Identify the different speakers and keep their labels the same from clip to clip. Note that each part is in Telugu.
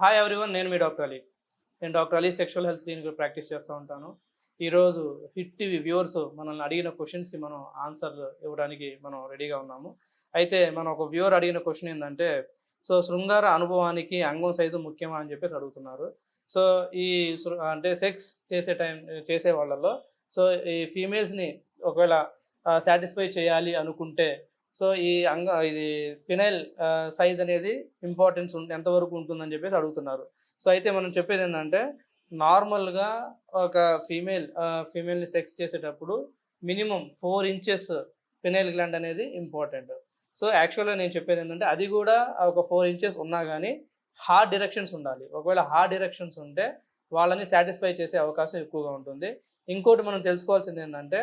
Speaker 1: హాయ్ ఎవ్రీవన్ నేను మీ డాక్టర్ అలీ. నేను doctor Ali sexual health clinic practice చేస్తూ ఉంటాను. ఈరోజు హిట్ టీవీ వ్యూవర్స్ మనల్ని అడిగిన క్వశ్చన్స్కి మనం ఆన్సర్ ఇవ్వడానికి మనం రెడీగా ఉన్నాము. అయితే మనం ఒక వ్యూవర్ అడిగిన క్వశ్చన్ ఏంటంటే సో శృంగార అనుభవానికి అంగం సైజు ముఖ్యమా? అని చెప్పేసి అడుగుతున్నారు. సో ఈ అంటే సెక్స్ చేసే టైం చేసే వాళ్ళల్లో సో ఈ ఫీమేల్స్ని ఒకవేళ సాటిస్ఫై చేయాలి అనుకుంటే సో ఈ అంగ ఇది పినైల్ సైజ్ అనేది ఇంపార్టెన్స్ ఎంతవరకు ఉంటుందని చెప్పేసి అడుగుతున్నారు. సో అయితే మనం చెప్పేది ఏంటంటే నార్మల్గా ఒక ఫీమేల్ ఫీమేల్ని సెక్స్ చేసేటప్పుడు minimum four inches penile gland అనేది ఇంపార్టెంట్. సో యాక్చువల్గా నేను చెప్పేది ఏంటంటే అది కూడా ఒక ఫోర్ ఇంచెస్ ఉన్నా కానీ హార్డ్ డిరెక్షన్స్ ఉండాలి. ఒకవేళ హార్డ్ డిరెక్షన్స్ ఉంటే వాళ్ళని సాటిస్ఫై చేసే అవకాశం ఎక్కువగా ఉంటుంది. ఇంకోటి మనం తెలుసుకోవాల్సింది ఏంటంటే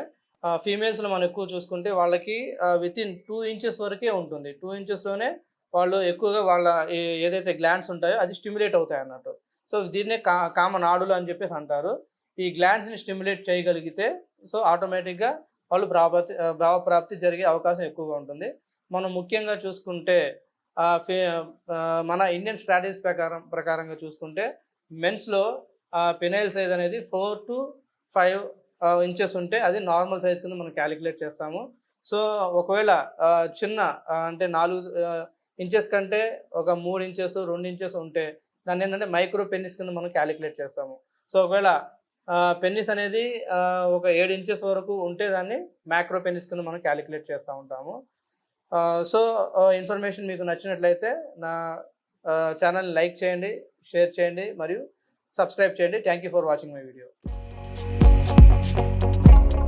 Speaker 1: ఫీమేల్స్లో మనం ఎక్కువ చూసుకుంటే వాళ్ళకి విత్ ఇన్ టూ ఇంచెస్ వరకే ఉంటుంది. టూ ఇంచెస్లోనే వాళ్ళు ఎక్కువగా వాళ్ళ ఏదైతే గ్లాండ్స్ ఉంటాయో అది స్టిమ్యులేట్ అవుతాయి అన్నట్టు. సో దీన్నే కా కామ నాడులు అని చెప్పేసి అంటారు. ఈ గ్లాండ్స్ని స్టిమ్యులేట్ చేయగలిగితే సో ఆటోమేటిక్గా వాళ్ళు ప్రాప్తి భావప్రాప్తి జరిగే అవకాశం ఎక్కువగా ఉంటుంది. మనం ముఖ్యంగా చూసుకుంటే ఫే మన ఇండియన్ స్ట్రాటజీస్ ప్రకారం ప్రకారంగా చూసుకుంటే మెన్స్లో పెనైల్ సైజ్ అనేది ఫోర్ టు ఫైవ్ ఇంచెస్ ఉంటే అది నార్మల్ సైజ్ కింద మనం క్యాలిక్యులేట్ చేస్తాము. సో ఒకవేళ చిన్న అంటే నాలుగు ఇంచెస్ కంటే ఒక మూడు ఇంచెస్ రెండు ఇంచెస్ ఉంటే దాన్ని ఏంటంటే మైక్రో పెన్నిస్ కింద మనం క్యాలిక్యులేట్ చేస్తాము. సో ఒకవేళ పెన్నిస్ అనేది ఒక ఏడు ఇంచెస్ వరకు ఉంటే దాన్ని మ్యాక్రో పెన్నిస్ కింద మనం క్యాలిక్యులేట్ చేస్తూ ఉంటాము. సో ఇన్ఫర్మేషన్ మీకు నచ్చినట్లయితే నా ఛానల్ని లైక్ చేయండి షేర్ చేయండి మరియు సబ్స్క్రైబ్ చేయండి. Thank you for watching my video Thank you.